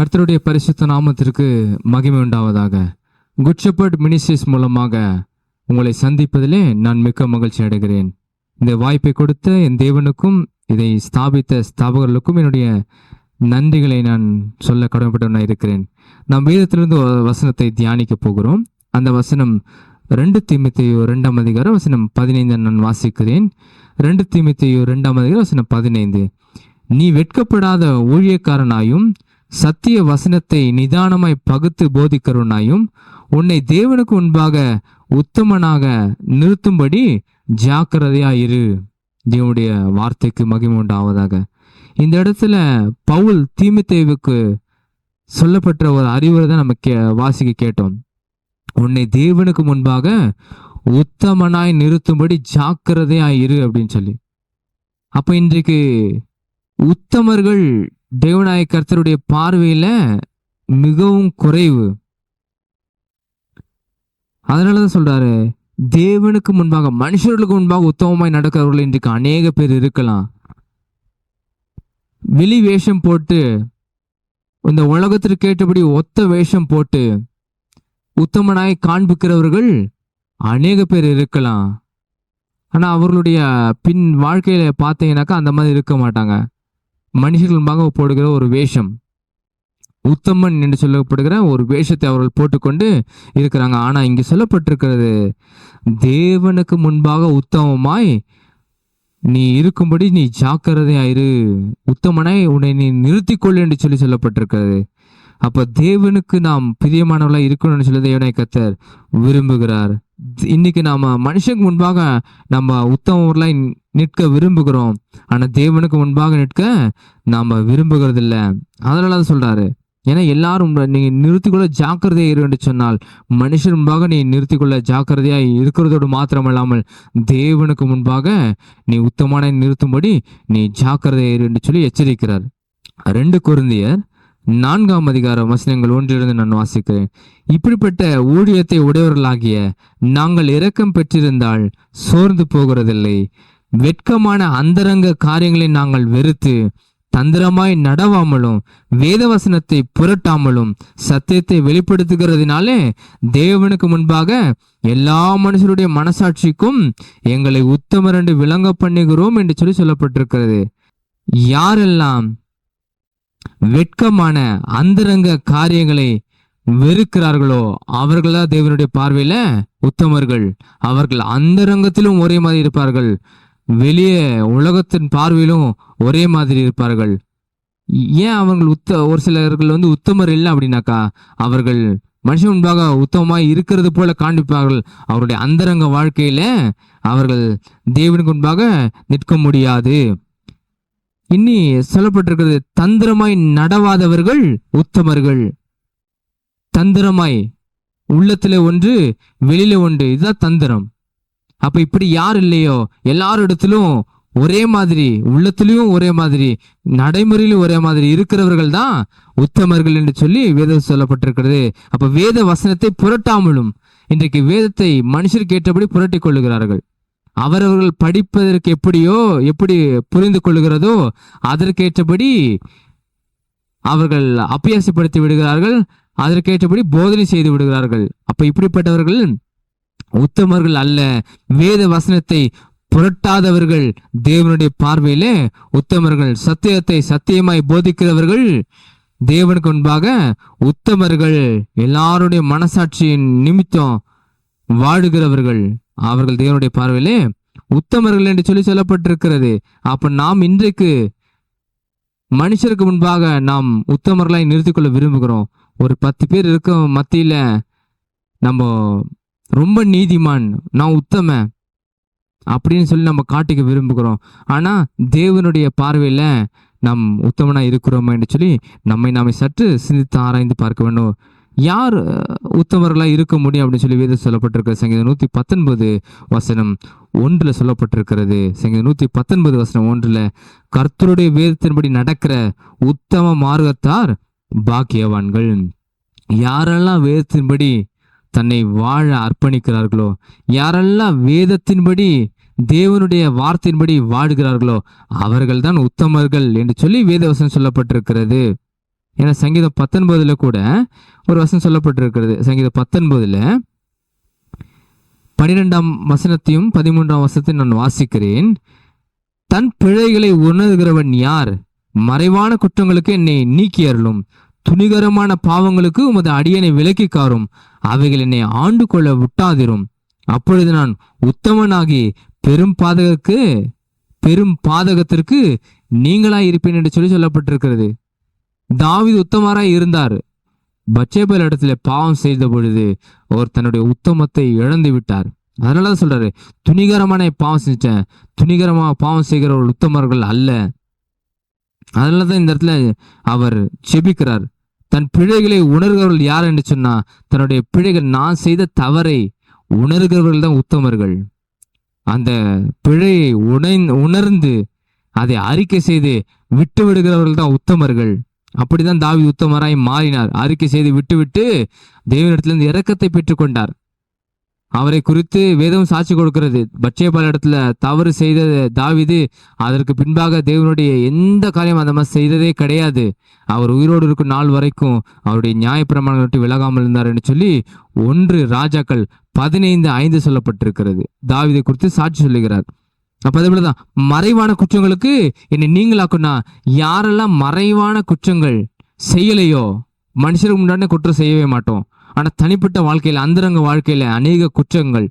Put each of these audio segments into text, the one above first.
கர்த்தருடைய பரிசுத்த நாமத்திற்கு மகிமை உண்டாவதாக. குட் ஷெப்பர்ட் மினிஸ்ட்ரிஸ் மூலமாக உங்களை சந்திப்பதிலே நான் மிக்க மகிழ்ச்சி அடைகிறேன். இந்த வாய்ப்பை கொடுத்த என் தேவனுக்கும் இதை ஸ்தாபித்த ஸ்தாபகர்களுக்கும் என்னுடைய நன்றிகளை நான் சொல்ல கடமைப்பட்டவனாக இருக்கிறேன். நாம் வேதத்திலிருந்து வசனத்தை தியானிக்க போகிறோம். அந்த வசனம் ரெண்டு தீமித்தையோ ரெண்டாம் அதிகாரம் வசனம் பதினைந்து நான் வாசிக்கிறேன். ரெண்டு தீமித்தையோ ரெண்டாம் அதிகாரம் வசனம் பதினைந்து. நீ வெட்கப்படாத ஊழியக்காரனாயும் சத்திய வசனத்தை நிதானமாய் பகுத்து போதிக்கிறவனாயும் உன்னை தேவனுக்கு முன்பாக உத்தமனாக நிறுத்தும்படி ஜாக்கிரதையாயிரு. தேவனுடைய வார்த்தைக்கு மகிமை உண்டாவதாக. இந்த இடத்துல பவுல் தீமித்தேவுக்கு சொல்லப்பட்ட ஒரு அறிவுரை தான் நம்ம கே வாசிக்க கேட்டோம். உன்னை தேவனுக்கு முன்பாக உத்தமனாய் நிறுத்தும்படி ஜாக்கிரதையாய் இரு அப்படின்னு சொல்லி. அப்போ இன்றைக்கு உத்தமர்கள் தேவநாய கர்த்தருடைய பார்வையில மிகவும் குறைவு. அதனாலதான் சொல்றாரு தேவனுக்கு முன்பாக மனுஷர்களுக்கு முன்பாக உத்தமமாய் நடக்கிறவர்கள் இன்றைக்கு அநேக பேர் இருக்கலாம். வெளி வேஷம் போட்டு இந்த உலகத்திற்கு கேட்டபடி ஒத்த வேஷம் போட்டு உத்தமனாய் காண்பிக்கிறவர்கள் அநேக பேர் இருக்கலாம். ஆனால் அவர்களுடைய பின் வாழ்க்கையில பார்த்தீங்கன்னாக்கா அந்த மாதிரி இருக்க மாட்டாங்க. மனுஷர்கள் முன்பாக போடுகிற ஒரு வேஷம். உத்தமன் என்று சொல்லப்படுகிற ஒரு வேஷத்தை அவர்கள் போட்டுக்கொண்டு இருக்கிறாங்க. ஆனால் இங்கு சொல்லப்பட்டிருக்கிறது தேவனுக்கு முன்பாக உத்தமமாய் நீ இருக்கும்படி நீ ஜாக்கிரதையாயிரு உத்தமனாய் உன்னை நீ நிறுத்திக்கொள் என்று சொல்லி சொல்லப்பட்டிருக்கிறது. அப்போ தேவனுக்கு நாம் பிரியமானவர்களாக இருக்கணும்னு சொல்லி தேவனை கத்தர் விரும்புகிறார். இன்னைக்கு நாம் மனுஷனுக்கு முன்பாக நம்ம உத்தமர்களாக நிற்க விரும்புகிறோம். ஆனால் தேவனுக்கு முன்பாக நிற்க நாம் விரும்புகிறது இல்லை அதனால தான் சொல்கிறாரு ஏன்னா எல்லாரும் நீங்கள் நிறுத்திக்கொள்ள ஜாக்கிரதையா இரு சொன்னால் மனுஷன் முன்பாக நீ நிறுத்திக்கொள்ள ஜாக்கிரதையா இருக்கிறதோடு மாத்திரமல்லாமல் தேவனுக்கு முன்பாக நீ உத்தமான நிறுத்தும்படி நீ ஜாக்கிரதையா இரு என்று சொல்லி எச்சரிக்கிறார். ரெண்டு குருந்தியர் நான்காம் அதிகார வசனங்கள் ஒன்றிலிருந்து நான் வாசிக்கிறேன். இப்படிப்பட்ட ஊழியத்தை உடையவர்களாகிய நாங்கள் இரக்கம் பெற்றிருந்தால் சோர்ந்து போகிறதில்லை. வெட்கமான அந்தரங்க காரியங்களை நாங்கள் வெறுத்து தந்திரமாய் நடவாமலும் வேதவசனத்தை புரட்டாமலும் சத்தியத்தை வெளிப்படுத்துகிறதுனாலே தேவனுக்கு முன்பாக எல்லா மனுஷருடைய மனசாட்சிக்கும் எங்களை உத்தமர் என்று விளங்க பண்ணுகிறோம் என்று சொல்லி சொல்லப்பட்டிருக்கிறது. யாரெல்லாம் வெட்கமான அந்தரங்க காரியங்களை வெறுக்கிறார்களோ அவர்களா தேவனுடைய பார்வையில உத்தமர்கள். அவர்கள் அந்தரங்கத்திலும் ஒரே மாதிரி இருப்பார்கள். வெளியே உலகத்தின் பார்வையிலும் ஒரே மாதிரி இருப்பார்கள். ஏன் அவர்கள் உத்த ஒரு சிலர்கள் வந்து உத்தமர் இல்லை அப்படின்னாக்கா அவர்கள் மனுஷன் முன்பாக உத்தமமாக இருக்கிறது போல காண்பிப்பார்கள். அவருடைய அந்தரங்க வாழ்க்கையில அவர்கள் தேவனுக்கு முன்பாக நிற்க முடியாது. இனி சொல்லப்பட்டிருக்கிறது தந்திரமாய் நடவாதவர்கள் உத்தமர்கள். தந்திரமாய் உள்ளத்துல ஒன்று வெளியில ஒன்று இதுதான் தந்திரம். அப்ப இப்படி யார் இல்லையோ? எல்லாரிடத்திலும் ஒரே மாதிரி உள்ளத்திலையும் ஒரே மாதிரி நடைமுறையிலும் ஒரே மாதிரி இருக்கிறவர்கள் தான் உத்தமர்கள் என்று சொல்லி வேதம் சொல்லப்பட்டிருக்கிறது. அப்ப வேத வசனத்தை புரட்டாமலும் இன்றைக்கு வேதத்தை மனுஷர் கேட்டபடி புரட்டி கொள்ளுகிறார்கள். அவரவர்கள் படிப்பதற்கு எப்படியோ எப்படி புரிந்து கொள்கிறதோ அதற்கேற்றபடி அவர்கள் அபியாசப்படுத்தி விடுகிறார்கள் அதற்கேற்றபடி போதனை செய்து விடுகிறார்கள். அப்ப இப்படிப்பட்டவர்கள் உத்தமர்கள் அல்ல. வேத வசனத்தை புரட்டாதவர்கள் தேவனுடைய பார்வையிலே உத்தமர்கள் சத்தியத்தை சத்தியமாய் போதிக்கிறவர்கள் தேவனுக்கு முன்பாக உத்தமர்கள். எல்லாருடைய மனசாட்சியின் நிமித்தம் வாழுகிறவர்கள். அவர்கள் தேவனுடைய பார்வையிலே உத்தமர்கள் என்று சொல்லி சொல்லப்பட்டிருக்கிறது. அப்ப நாம் இன்றைக்கு மனுஷருக்கு முன்பாக நாம் உத்தமர்களாய் நிறுத்திக்கொள்ள விரும்புகிறோம். ஒரு பத்து பேர் இருக்க மத்தியில நம்ம ரொம்ப நீதிமான் நான் உத்தம அப்படின்னு சொல்லி நம்ம காட்டிக்க விரும்புகிறோம். ஆனால் தேவனுடைய பார்வையில் நம் உத்தமனாக இருக்கிறோமா என்று சொல்லி நம்மை நாமே சற்று சிந்தித்து ஆராய்ந்து பார்க்க வேண்டும். யார் உத்தமர்களாக இருக்க முடியும் அப்படின்னு சொல்லி வேதம் சொல்லப்பட்டிருக்கிற சங்கீதம் நூற்றி பத்தொன்பது வசனம் ஒன்றில் சொல்லப்பட்டிருக்கிறது. சங்கீதம் நூற்றி பத்தொன்பது வசனம் ஒன்றில் கர்த்தருடைய வேதத்தின்படி நடக்கிற உத்தம மார்க்கத்தார் பாக்கியவான்கள். யாரெல்லாம் வேதத்தின்படி தன்னை வாழ அர்ப்பணிக்கிறார்களோ? யாரெல்லாம் வேதத்தின்படி தேவனுடைய வார்த்தையின்படி வாழுகிறார்களோ அவர்கள்தான் உத்தமர்கள் என்று சொல்லி வேத வசனம் சொல்லப்பட்டிருக்கிறது. ஏன்னா சங்கீதம் பத்தொன்பதுல கூட ஒரு வசனம் சொல்லப்பட்டிருக்கிறது. சங்கீதம் பத்தொன்பதுல பனிரெண்டாம் வசனத்தையும் பதிமூன்றாம் வசனத்தையும் நான் வாசிக்கிறேன். தன் பிழைகளை உணர்கிறவன் யார்? மறைவான குற்றங்களுக்கு என்னை நீக்கி அருளும். துணிகரமான பாவங்களுக்கு உமது அடியனை விலக்கி காரும். அவைகள் என்னை ஆண்டு கொள்ள விட்டாதிரும். அப்பொழுது நான் உத்தமனாகி பெரும் பாதகக்கு பெரும் பாதகத்திற்கு நீங்களாய் இருப்பேன் என்று சொல்லி சொல்லப்பட்டிருக்கிறது. தாவித் உத்தமராய் இருந்தார். பச்சேபல் இடத்துல பாவம் செய்த பொழுது அவர் தன்னுடைய உத்தமத்தை இழந்து விட்டார். அதனாலதான் சொல்றாரு துணிகரமான பாவம் செஞ்சேன் துணிகரமாக பாவம் செய்கிறவர்கள் உத்தமர்கள் அல்ல. அதனாலதான் இந்த இடத்துல அவர் செபிக்கிறார். தன் பிழைகளை உணர்கிறவர்கள் யார் என்று சொன்னா தன்னுடைய பிழைகள் நான் செய்த தவறை உணர்கிறவர்கள் தான் உத்தமர்கள். அந்த பிழையை உணை உணர்ந்து அதை அறிக்கை செய்து விட்டு விடுகிறவர்கள் தான் உத்தமர்கள். அப்படிதான் தாவி உத்தமராய் மாறினார். அறிக்கை செய்து விட்டுவிட்டு தேவனிடத்திலிருந்து இரக்கத்தை பெற்றுக்கொண்டார். அவரை குறித்து வேதம் சாட்சி கொடுக்கிறது. பட்சேபால இடத்துல தவறு செய்த தாவிது அதற்கு பின்பாக தேவனுடைய எந்த காரியம் அந்த மாதிரி செய்ததே கிடையாது. அவர் உயிரோடு இருக்கும் நாள் வரைக்கும் அவருடைய நியாயப்பிரமாணங்களை விட்டு விலகாமல் இருந்தார் என்று சொல்லி ஒன்று ராஜாக்கள் பதினைந்து ஐந்து சொல்லப்பட்டிருக்கிறது. தாவிதை குறித்து சாட்சி சொல்லுகிறார். அப்போ அதே போலதான் மறைவான குற்றங்களுக்கு என்னை நீங்களாக்குனா யாரெல்லாம் மறைவான குற்றங்கள் செய்யலையோ மனுஷருக்கு முன்னாடி குற்றம் செய்யவே மாட்டோம். ஆனால் தனிப்பட்ட வாழ்க்கையில் அந்தரங்க வாழ்க்கையில் அநேக குற்றங்கள்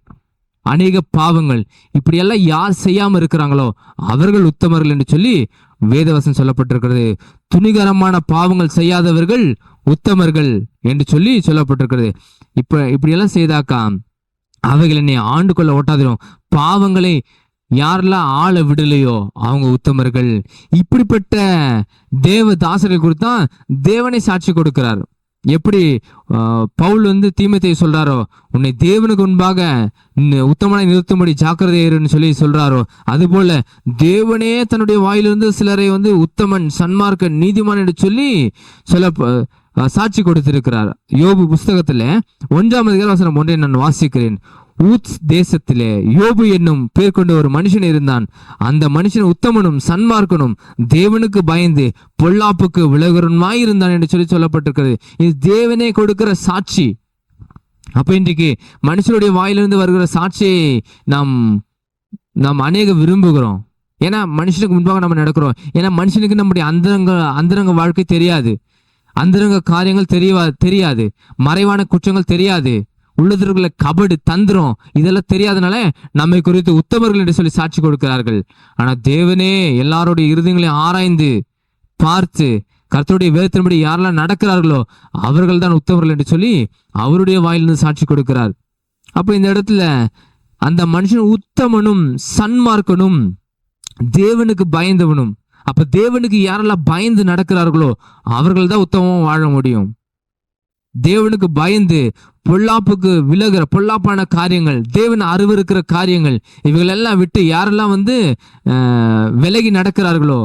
அநேக பாவங்கள் இப்படியெல்லாம் யார் செய்யாமல் இருக்கிறாங்களோ அவர்கள் உத்தமர்கள் என்று சொல்லி வேதவசம் சொல்லப்பட்டிருக்கிறது. துணிகரமான பாவங்கள் செய்யாதவர்கள் உத்தமர்கள் என்று சொல்லி சொல்லப்பட்டிருக்கிறது. இப்ப இப்படியெல்லாம் செய்தாக்கா அவைகள் என்னை ஆண்டு கொள்ள ஓட்டாதிரும் பாவங்களை யாரெல்லாம் ஆள விடலையோ அவங்க உத்தமர்கள். இப்படிப்பட்ட தேவ தாசர்கள் குறித்தான் தேவனை சாட்சி கொடுக்கிறார். எப்படி பவுல் வந்து தீமத்தை சொல்றாரோ உன்னை தேவனுக்கு முன்பாக உத்தமனை நிறுத்தும்படி ஜாக்கிரதையருன்னு சொல்லி சொல்றாரோ அதுபோல தேவனே தன்னுடைய வாயிலிருந்து சிலரை வந்து உத்தமன் சன்மார்க்கன் நீதிமான் என்று சொல்லி சொல்ல சாட்சி கொடுத்திருக்கிறார். யோபு புஸ்தகத்துல ஒன்றாம் அதிகார வசனம் ஒன்றை நான் வாசிக்கிறேன். ஊத்ஸ் தேசத்திலே யோபு என்னும் பேர் கொண்ட ஒரு மனுஷன் இருந்தான். அந்த மனுஷன் உத்தமனும் சன்மார்க்கனும் தேவனுக்கு பயந்து பொல்லாப்புக்கு விலகுறனுமாய் இருந்தான் என்று சொல்லி சொல்லப்பட்டிருக்கிறது. இது தேவனே கொடுக்கிற சாட்சி. அப்ப இன்றைக்கு மனுஷனுடைய வாயிலிருந்து வருகிற சாட்சியை நாம் நாம் அநேக விரும்புகிறோம். ஏன்னா மனுஷனுக்கு முன்பாக நம்ம நடக்கிறோம். ஏன்னா மனுஷனுக்கு நம்முடைய அந்தரங்க அந்தரங்க வாழ்க்கை தெரியாது. அந்தரங்க காரியங்கள் தெரியவா தெரியாது. மறைவான குற்றங்கள் தெரியாது. உள்ளதற்குள்ள கபடு தந்திரம் இதெல்லாம் தெரியாதனால நம்மை குறித்து உத்தமர்கள் என்று சொல்லி சாட்சி கொடுக்கிறார்கள். ஆனா தேவனே எல்லாருடைய இருதயங்களையும் ஆராய்ந்து பார்த்து கர்த்தருடைய வேதத்தின்படி யாரெல்லாம் நடக்கிறார்களோ அவர்கள் தான் உத்தமர்கள் என்று சொல்லி அவருடைய வாயிலிருந்து சாட்சி கொடுக்கிறார். அப்போ இந்த இடத்துல அந்த மனுஷன் உத்தமனும் சன்மார்க்கனும் தேவனுக்கு பயந்தவனும் அப்ப தேவனுக்கு யாரெல்லாம் பயந்து நடக்கிறார்களோ அவர்கள் தான் உத்தமமாக வாழ முடியும். தேவனுக்கு பயந்து பொல்லாப்புக்கு விலகிற பொல்லாப்பான காரியங்கள் தேவன் இருக்கிற காரியங்கள் இவைகளெல்லாம் விட்டு யாரெல்லாம் வந்து விலகி நடக்கிறார்களோ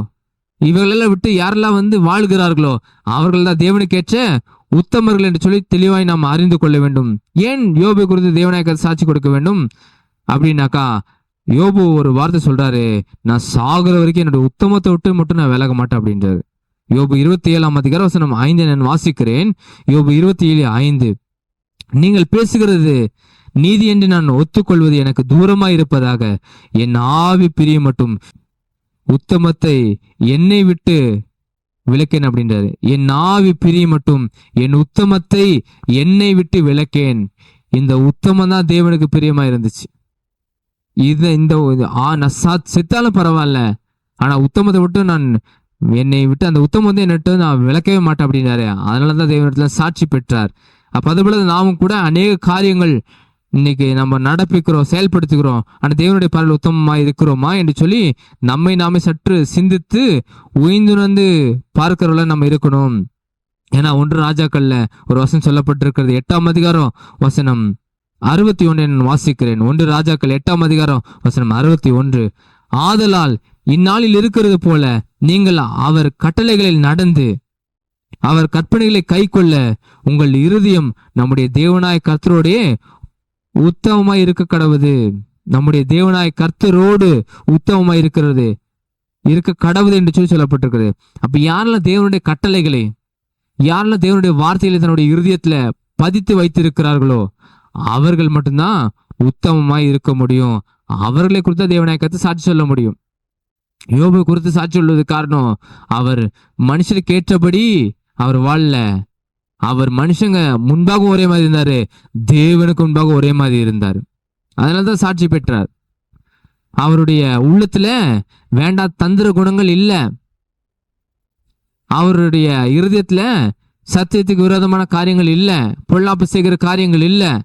இவைகளெல்லாம் விட்டு யாரெல்லாம் வந்து வாழ்கிறார்களோ அவர்கள் தான் தேவனுக்கேற்ற உத்தமர்கள் என்று சொல்லி தெளிவாய் நாம் அறிந்து கொள்ள வேண்டும். ஏன் யோபு குறித்து தேவநாயகர் சாட்சி கொடுக்க வேண்டும்? அப்படின்னாக்கா யோபு ஒரு வார்த்தை சொல்றாரு நான் சாகுற வரைக்கும் என்னோட உத்தமத்தை விட்டு மட்டும் நான் விலக மாட்டேன் அப்படின்றாரு. யோபு இருபத்தி ஏழாம் அதிகார வசனம் ஐந்து நான் வாசிக்கிறேன். யோபு இருபத்தி ஏழு ஐந்து. நீங்கள் பேசுகிறது நீதி என்று நான் ஒத்துக்கொள்வது எனக்கு தூரமாய் இருப்பதாக என் ஆவி பிரிய மட்டும் உத்தமத்தை என்னை விட்டு விளக்கேன் அப்படின்றாரு. என் ஆவி பிரிய மட்டும் என் உத்தமத்தை என்னை விட்டு விளக்கேன் இந்த உத்தமம் தான் தேவனுக்கு பிரியமா இருந்துச்சு. இது இந்த இது- ஆ நான் சா- செத்தாலும் பரவாயில்ல. ஆனா உத்தமத்தை விட்டு நான் என்னை விட்டு அந்த உத்தமம் வந்து என்னட்டு நான் விளக்கவே மாட்டேன் அப்படின்னாரு அதனால தான் தேவனிடத்துல சாட்சி பெற்றார். அப்போ அதுபோல நாமும் கூட அநேக காரியங்கள் இன்னைக்கு நம்ம நடப்பிக்கிறோம் செயல்படுத்துகிறோம் ஆனால் தேவனுடைய பார்வையில் உத்தமமாக இருக்கிறோமா என்று சொல்லி நம்மை நாமே சற்று சிந்தித்து உயிர்ந்துணர்ந்து பார்க்கிறவள நம்ம இருக்கணும். ஏன்னா ஒன்று ராஜாக்கள்ல ஒரு வசனம் சொல்லப்பட்டிருக்கிறது. எட்டாம் அதிகாரம் வசனம் அறுபத்தி ஒன்று நான் வாசிக்கிறேன். ஒன்று ராஜாக்கள் எட்டாம் அதிகாரம் வசனம் அறுபத்தி ஒன்று ஆதலால் இந்நாளில் இருக்கிறது போல நீங்கள் அவர் கட்டளைகளில் நடந்து அவர் கற்பனைகளை கைக்கொள்ள உங்கள் இருதயம் நம்முடைய தேவனாய் கர்த்தரோடே உத்தமமாய் இருக்க கடவுது. நம்முடைய தேவனாய் கர்த்தரோடு உத்தமமாய் இருக்கிறது. இருக்க கடவுது என்று சொல்லி சொல்லப்பட்டிருக்கிறது அப்ப யாரெல்லாம் தேவனுடைய கட்டளைகளை யாரெல்லாம் தேவனுடைய வார்த்தைகளை தன்னுடைய இருதயத்துல பதித்து வைத்திருக்கிறார்களோ அவர்கள் மட்டும்தான் உத்தமமாய் இருக்க முடியும். அவர்களை குறித்த தேவனாய் கத்து சாட்சி சொல்ல முடியும். யோபு குறித்து சாட்சி சொல்வது காரணம் அவர் மனுஷனுக்கு ஏற்றபடி அவர் வாழல. அவர் மனுஷங்க முன்பாக ஒரே மாதிரி இருந்தார். தேவனுக்கு முன்பாக ஒரே மாதிரி இருந்தார். அதனாலதான் சாட்சி பெற்றார். அவருடைய உள்ளத்துல வேண்டா தந்திர குணங்கள் இல்லை. அவருடைய இருதயத்துல சத்தியத்துக்கு விரோதமான காரியங்கள் இல்லை. பொல்லாப்பு செய்கிற காரியங்கள் இல்லை.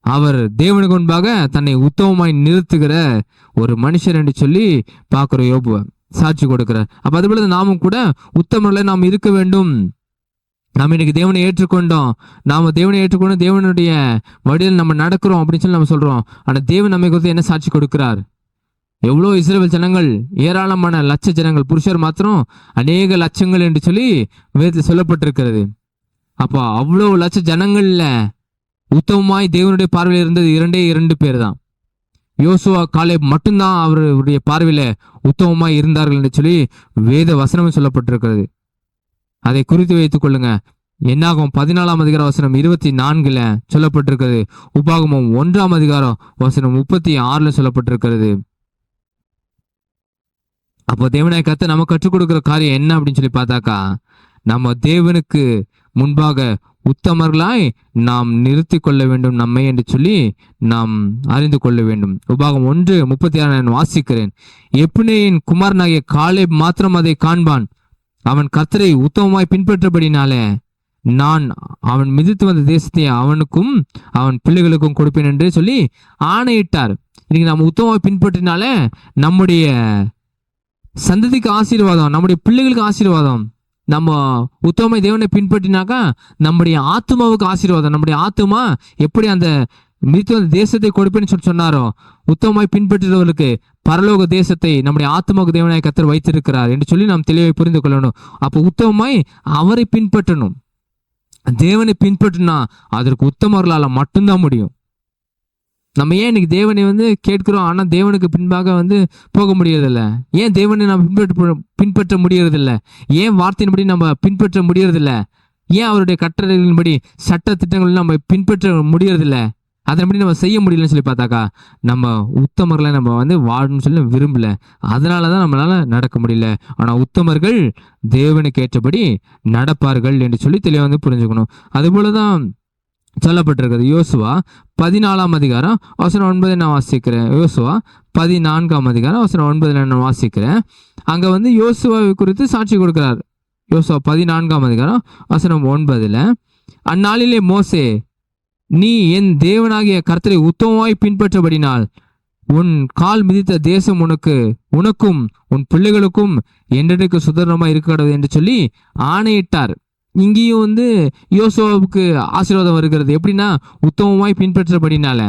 அவர் தேவனுக்கு முன்பாக தன்னை உத்தமமாய் நிறுத்துகிற ஒரு மனுஷர் என்று சொல்லி பார்க்குற யோபுவன். சாட்சி கொடுக்கிறார். அப்போ அதுபோல நாமும் கூட உத்தமர்களை நாம் இருக்க வேண்டும். நாம் இன்னைக்கு தேவனை ஏற்றுக்கொண்டோம். நாம் தேவனை ஏற்றுக்கொண்டு தேவனுடைய வழியில் நம்ம நடக்கிறோம் அப்படின்னு சொல்லி நம்ம சொல்கிறோம் ஆனால் தேவன் நம்மை குறித்து என்ன சாட்சி கொடுக்கிறார்? எவ்வளோ இஸ்ரேல் ஜனங்கள் ஏராளமான லட்ச ஜனங்கள் புருஷர் மாத்திரம் அநேக லட்சங்கள் என்று சொல்லி வேதத்தில் சொல்லப்பட்டிருக்கிறது. அப்போ அவ்வளோ லட்ச ஜனங்கள்ல உத்தமமாய் தேவனுடைய பார்வையில் இருந்தது இரண்டே இரண்டு பேர் தான். யோசுவா காலேப் மட்டும்தான் அவருடைய பார்வையில உத்தமமாக இருந்தார்கள் என்று சொல்லி வேத வசனமும் சொல்லப்பட்டிருக்கிறது. அதை குறித்து வைத்துக் கொள்ளுங்க. என்னாகும் பதினாலாம் அதிகார வசனம் இருபத்தி நான்குல சொல்லப்பட்டிருக்கிறது. உபாகமம் ஒன்றாம் அதிகாரம் வசனம் முப்பத்தி ஆறுல சொல்லப்பட்டிருக்கிறது. அப்போ தேவனாய் கத்த நம்ம கற்றுக் கொடுக்குற காரியம் என்ன அப்படின்னு சொல்லி பார்த்தாக்கா நம்ம தேவனுக்கு முன்பாக உத்தமர்களாய் நாம் நிறுத்தி கொள்ள வேண்டும் நம்மை என்று சொல்லி நாம் அறிந்து கொள்ள வேண்டும். உபாகம் ஒன்று முப்பத்தி ஆறு நான் வாசிக்கிறேன். எப்புனேயின் குமாரனாகிய காலை மாத்திரம் அதை காண்பான். அவன் கத்தரை உத்தமமாய் பின்பற்றபடினாலே நான் அவன் மிதித்து வந்த தேசத்தை அவனுக்கும் அவன் பிள்ளைகளுக்கும் கொடுப்பேன் என்று சொல்லி ஆணையிட்டார். இன்னைக்கு நம்ம உத்தமமாய் பின்பற்றினாலே நம்முடைய சந்ததிக்கு ஆசீர்வாதம் நம்முடைய பிள்ளைகளுக்கு ஆசீர்வாதம். நம்ம உத்தம தேவனை பின்பற்றினாக்கா நம்முடைய ஆத்மாவுக்கு ஆசீர்வாதம். நம்முடைய ஆத்மா எப்படி அந்த மித்து அந்த தேசத்தை கொடுப்பேன்னு சொல்லி சொன்னாரோ உத்தமமாய் பின்பற்றுறவர்களுக்கு பரலோக தேசத்தை நம்முடைய ஆத்மாவுக்கு தேவனாய் கத்தர் வைத்திருக்கிறார் என்று சொல்லி நாம் தெளிவை புரிந்து கொள்ளணும். அப்போ உத்தமமாய் அவரை பின்பற்றணும். தேவனை பின்பற்றினா அதற்கு உத்தமர்களால் மட்டும்தான் முடியும். நம்ம ஏன் இன்னைக்கு தேவனை வந்து கேட்கிறோம் ஆனால் தேவனுக்கு பின்பாக வந்து போக முடியறதில்ல? ஏன் தேவனை நம்ம பின்பற்ற பின்பற்ற முடியறதில்ல? ஏன் வார்த்தையின்படி நம்ம பின்பற்ற முடியறதில்ல? ஏன் அவருடைய கட்டளைகளின்படி சட்ட திட்டங்கள் நம்ம பின்பற்ற முடியறதில்ல? அதன்படி நம்ம செய்ய முடியலன்னு சொல்லி பார்த்தாக்கா நம்ம உத்தமர்களை நம்ம வந்து வாழணும்னு சொல்லி விரும்பல. அதனால தான் நம்மளால நடக்க முடியல. ஆனால் உத்தமர்கள் தேவனுக்கு ஏற்றபடி நடப்பார்கள் என்று சொல்லி தெளிவாக வந்து புரிஞ்சுக்கணும். அதுபோல தான் சொல்லப்பட்டிருக்கிறது. யோசுவா பதினாலாம் அதிகாரம் வசனம் ஒன்பதை நான் வாசிக்கிறேன். யோசுவா பதினான்காம் அதிகாரம் வசனம் ஒன்பதுல நான் வாசிக்கிறேன். அங்கே வந்து யோசுவாவை குறித்து சாட்சி கொடுக்கிறார். யோசுவா பதினான்காம் அதிகாரம் வசனம் ஒன்பதில் அந்நாளிலே மோசே நீ என் தேவனாகிய கர்த்தரை உத்தமமாய் பின்பற்றபடினால் உன் கால் மிதித்த தேசம் உனக்கு உனக்கும் உன் பிள்ளைகளுக்கும் என்றெடுக்கு இருக்க இருக்கக்கூடாது என்று சொல்லி ஆணையிட்டார். இங்கேயும் வந்து யோசுவாவுக்கு ஆசீர்வாதம் வருகிறது. எப்படின்னா உத்தமமாய் பின்பற்றபடினால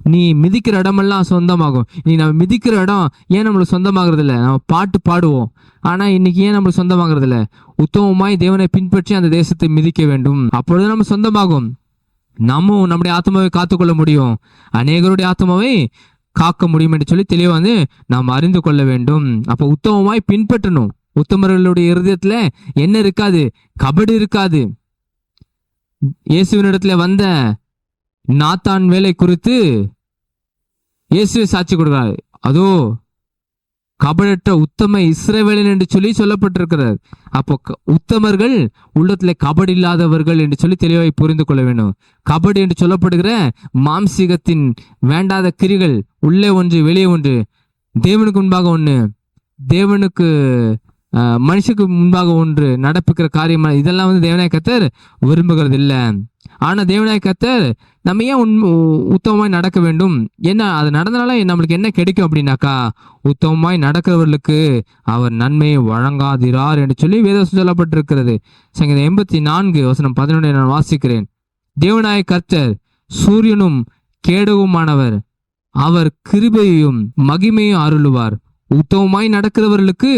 நீ மிதிக்கிற இடமெல்லாம் சொந்தமாகும். நீ நம்ம மிதிக்கிற இடம் ஏன் நம்மளுக்கு சொந்தமாகிறது இல்லை நம்ம பாட்டு பாடுவோம். ஆனால் இன்னைக்கு ஏன் நம்மளுக்கு சொந்தமாகிறது இல்லை உத்தமமாய் தேவனை பின்பற்றி அந்த தேசத்தை மிதிக்க வேண்டும். அப்பொழுது நம்ம சொந்தமாகும். நம்ம நம்முடைய ஆத்மாவை காத்துக்கொள்ள முடியும். அநேகருடைய ஆத்மாவை காக்க முடியும் என்று சொல்லி தெளிவாக வந்து நாம் அறிந்து கொள்ள வேண்டும். அப்போ உத்தமமாய் பின்பற்றணும். உத்தமர்களுடைய இருதயத்துல என்ன இருக்காது? கபடு இருக்காது. இயேசுவினிடத்துல வந்த நாத்தான் வேலை குறித்து இயேசுவை சாட்சி கொடுக்கிறார். அதோ கபடற்ற உத்தம இஸ்ரவேலன் என்று சொல்லி சொல்லப்பட்டிருக்கிறார். அப்போ உத்தமர்கள் உள்ளத்துல கபடி இல்லாதவர்கள் என்று சொல்லி தெளிவாய் புரிந்து கொள்ள வேண்டும். கபடி என்று சொல்லப்படுகிற மாம்சீகத்தின் வேண்டாத கிரிகள் உள்ளே ஒன்று வெளியே ஒன்று. தேவனுக்கு முன்பாக ஒன்று தேவனுக்கு மனுஷுக்கு முன்பாக ஒன்று நடப்புக்கிற காரியம் இதெல்லாம் வந்து தேவநாய கத்தர் விரும்புகிறது இல்லை ஆனால் தேவநாய கத்தர் நம்ம ஏன் உண் உத்தமமாய் நடக்க வேண்டும்? என்ன அது நடந்தனால நம்மளுக்கு என்ன கிடைக்கும் அப்படின்னாக்கா உத்தமமாய் நடக்கிறவர்களுக்கு அவர் நன்மையை வழங்காதிரார் என்று சொல்லி வேதம் சொல்லப்பட்டிருக்கிறது. சங்கீதம் எண்பத்தி நான்கு வசனம் பதினொன்று நான் வாசிக்கிறேன். தேவநாய கர்த்தர் சூரியனும் கேடவுமானவர் அவர் கிருபையையும் மகிமையும் அருளுவார். உத்தமமாய் நடக்கிறவர்களுக்கு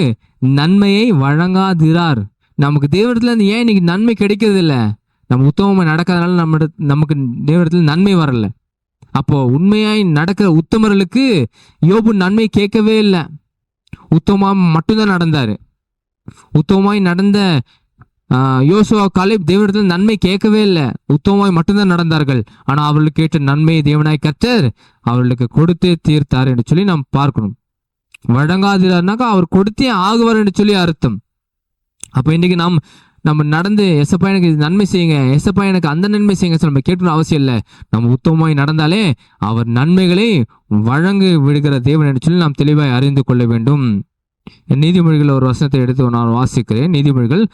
நன்மையை வழங்காதிரார். நமக்கு தேவரத்துல இருந்து ஏன் இன்னைக்கு நன்மை கிடைக்கிறது இல்லை நம்ம உத்தமமாக நடக்காதனால நம்ம நமக்கு தேவரத்துல நன்மை வரல. அப்போ உண்மையாய் நடக்கிற உத்தமர்களுக்கு யோபு நன்மை கேட்கவே இல்லை. உத்தமமா மட்டும்தான் நடந்தாரு. உத்தமமாய் நடந்த யோசுவா காலேப் தேவனிடத்தில் நன்மை கேட்கவே இல்லை. உத்தமமாய் மட்டும்தான் நடந்தார்கள். ஆனால் அவர்களுக்கு கேட்ட நன்மையை தேவனாய் கற்றர் அவர்களுக்கு கொடுத்தே தீர்த்தார் என்று சொல்லி நாம் பார்க்கணும். வழங்காதிரார்னாக்கா அவர் கொடுத்தே ஆகுவார் என்று சொல்லி அர்த்தம். அப்போ இன்றைக்கி நாம் நம்ம நடந்து எசப்பா எனக்கு நன்மை செய்யுங்க எசப்பா எனக்கு அந்த நன்மை செய்யுங்க சொல்லி நம்ம கேட்கணும் அவசியம் இல்லை. நம்ம உத்தமமாய் நடந்தாலே அவர் நன்மைகளை வழங்கு விடுகிற தேவன் என்று சொல்லி நாம் தெளிவாய் அறிந்து கொள்ள வேண்டும். நீதிமொழிகள் ஒரு வசனத்தை எடுத்து நான் வாசிக்கிறேன். நீதிமொழிகள்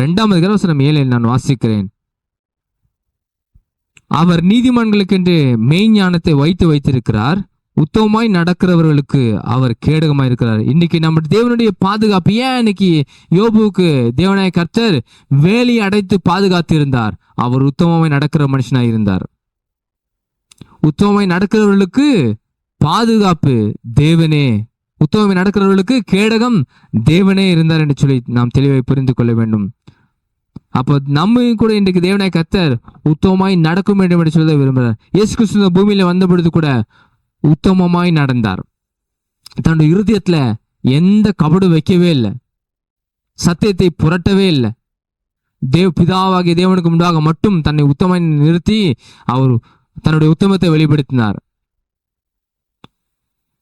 ரெண்டாம் அதிகார வசனம் ஏழில் நான் வாசிக்கிறேன். அவர் நீதிமான்களுக்கென்று மெய்ஞானத்தை வைத்து வைத்திருக்கிறார். உத்தமமாய் நடக்கிறவர்களுக்கு அவர் கேடகமாய் இருக்கிறார். இன்னைக்கு நம்ம தேவனுடைய பாதுகாப்பு ஏன் இன்னைக்கு யோபுவுக்கு தேவநாய கர்த்தர் வேலையை அடைத்து பாதுகாத்து இருந்தார் அவர் உத்தமமாய் நடக்கிற மனுஷனாய் இருந்தார். உத்தமமாய் நடக்கிறவர்களுக்கு பாதுகாப்பு தேவனே. உத்தமமாய் நடக்கிறவர்களுக்கு கேடகம் தேவனே இருந்தார் என்று சொல்லி நாம் தெளிவை புரிந்து கொள்ள வேண்டும். அப்போ நம்ம கூட இன்றைக்கு தேவனாய் கர்த்தர் உத்தமமாய் நடக்கும் வேண்டும் என்று சொல்ல விரும்புகிறார். இயேசு கிறிஸ்து இந்த பூமியில வந்த பொழுது கூட உத்தமமாய் நடந்தார். தன்னுடைய இருதயத்தில் எந்த கபடு வைக்கவே இல்லை. சத்தியத்தை புரட்டவே இல்லை. தேவ் பிதாவாகிய தேவனுக்கு முன்பாக மட்டும் தன்னை உத்தமாய் நிறுத்தி அவர் தன்னுடைய உத்தமத்தை வெளிப்படுத்தினார்.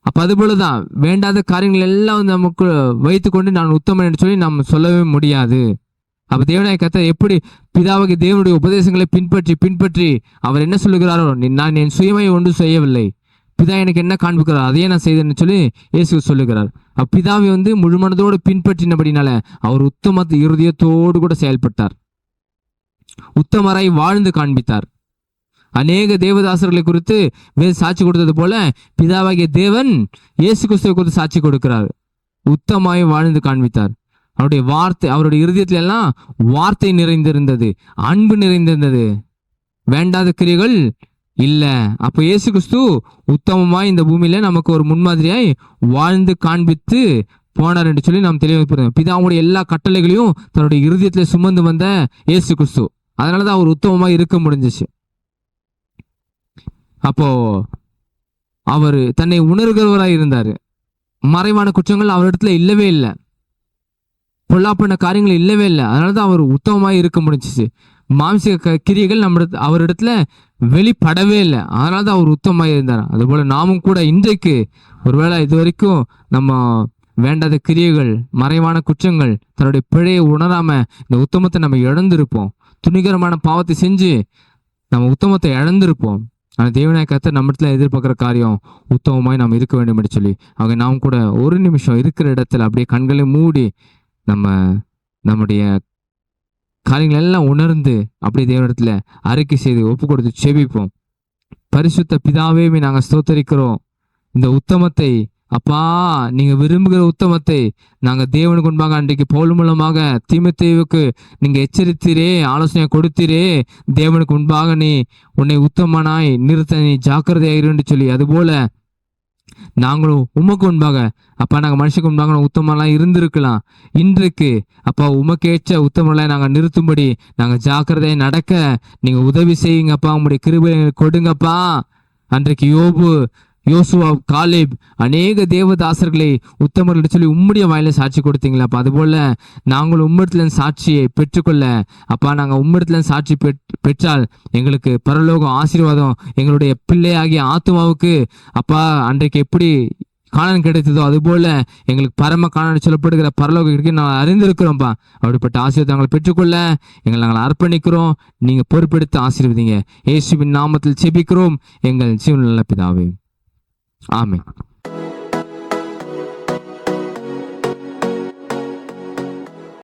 அப்ப அது போலதான் வேண்டாத காரியங்கள் எல்லாம் நமக்கு வைத்துக்கொண்டு நான் உத்தமன் என்று சொல்லி நாம் சொல்லவே முடியாது. அப்ப தேவனாய கர்த்தர் எப்படி பிதாவாகிய தேவனுடைய உபதேசங்களை பின்பற்றி பின்பற்றி அவர் என்ன சொல்லுகிறாரோ "நீ- நான் என் சுயமை ஒன்று செய்யவில்லை. பிதா எனக்கு என்ன காண்பிக்கிறார்? அதையே நான் செய்தேன்னு சொல்லி இயேசு சொல்லுகிறார். அப்பிதாவை வந்து முழுமனதோடு பின்பற்றினபடினால அவர் உத்தம இருதயத்தோடு கூட செயல்பட்டார். உத்தமராய் வாழ்ந்து காண்பித்தார். அநேக தேவதாசர்களை குறித்து வேறு சாட்சி கொடுத்தது போல பிதாவாகிய தேவன் இயேசு கிறிஸ்துவை குறித்து சாட்சி கொடுக்கிறார். உத்தமாய் வாழ்ந்து காண்பித்தார். அவருடைய வார்த்தை அவருடைய இருதயத்துல எல்லாம் வார்த்தை நிறைந்திருந்தது அன்பு நிறைந்திருந்தது. வேண்டாத கிரியைகள் இல்லை. அப்போ இயேசு கிறிஸ்து உத்தமமாய் இந்த பூமியில் நமக்கு ஒரு முன்மாதிரியாய் வாழ்ந்து காண்பித்து போனார் என்று சொல்லி நாம் தெளிவாக பிதாவுடைய எல்லா கட்டளைகளையும் தன்னுடைய இருதயத்தில் சுமந்து வந்த இயேசு கிறிஸ்து அதனாலதான் அவர் உத்தமமாக இருக்க முடிஞ்சிச்சு. அப்போ அவர் தன்னை உணர்கிறவராக இருந்தார். மறைவான குற்றங்கள் அவரிடத்துல இல்லவே இல்லை. பொல்லாப்பண்ண காரியங்கள் இல்லவே இல்லை. அதனாலதான் அவர் உத்தமமாக இருக்க முடிஞ்சிச்சு. மாம்சிக க- கிரியைகள் நம்ம அவரிடத்துல வெளிப்படவே இல்லை. அதனால தான் அவர் உத்தமாக இருந்தார். அதுபோல் நாமும் கூட இன்றைக்கு ஒருவேளை இது வரைக்கும் நம்ம வேண்டாத கிரியைகள் மறைவான குற்றங்கள் தன்னுடைய பிழையை உணராம இந்த உத்தமத்தை நம்ம இழந்திருப்போம். துணிகரமான பாவத்தை செஞ்சு நம்ம உத்தமத்தை இழந்திருப்போம். ஆனால் தேவநாயகத்தை நம்ம இடத்துல எதிர்பார்க்குற காரியம் உத்தமமாய் நாம் இருக்க வேண்டும் என்று சொல்லி அவங்க நாம் கூட ஒரு நிமிஷம் இருக்கிற இடத்துல அப்படியே கண்களை மூடி நம்ம நம்முடைய காரியங்கள் எல்லாம் உணர்ந்து அப்படியே தேவனிடத்துல அறிக்கை செய்து ஒப்பு கொடுத்து செபிப்போம். பரிசுத்த பிதாவே நாங்கள் ஸ்தோத்தரிக்கிறோம். இந்த உத்தமத்தை அப்பா நீங்க விரும்புகிற உத்தமத்தை நாங்க தேவனுக்கு முன்பாக அன்றைக்கு போல் மூலமாக தீமத்தேவுக்கு நீங்க எச்சரித்தீரே ஆலோசனை கொடுத்தீரே தேவனுக்கு முன்பாக நீ உன்னை உத்தமனாய் நிறுத்த நீ ஜாக்கிரதையாயிருந்து சொல்லி அதுபோல நாங்களும் உமக்கு முன்பாக அப்பா நாங்கள் மனுஷனுக்கு முன்பாக உத்தமெல்லாம் இருந்திருக்கலாம். இன்றைக்கு அப்பா உமக்கேற்ற உத்தமெல்லாம் நாங்கள் நிறுத்தும்படி நாங்கள் ஜாக்கிரதையை நடக்க நீங்கள் உதவி செய்யுங்கப்பா உங்களுடைய கிருபை கொடுங்கப்பா. அன்றைக்கு யோபு யோசுவா காலேப் அநேக தேவதாசர்களை உத்தமர்கள் சொல்லி உம்முடைய வாயில சாட்சி கொடுத்தீங்களா அதுபோல நாங்கள் உம்மிடத்துல சாட்சியை பெற்றுக்கொள்ள அப்பா நாங்கள் உம்மிடத்துல சாட்சி பெற்றால் எங்களுக்கு பரலோகம் ஆசீர்வாதம் எங்களுடைய பிள்ளையாகிய ஆத்மாவுக்கு அப்பா அன்றைக்கு எப்படி காணன் கிடைத்ததோ அதுபோல எங்களுக்கு பரம காணன் சொல்லப்படுகிற பரலோக இருக்கு நான் அறிந்திருக்கிறோம்ப்பா அப்படிப்பட்ட ஆசீர்வாதங்களை பெற்றுக்கொள்ள எங்களை நாங்கள் அர்ப்பணிக்கிறோம். நீங்கள் பொறுப்பெடுத்து ஆசீர்வதிங்க. இயேசுவின் நாமத்தில் செபிக்கிறோம். எங்கள் ஜீவன் நல்ல பிதாவே. Amén.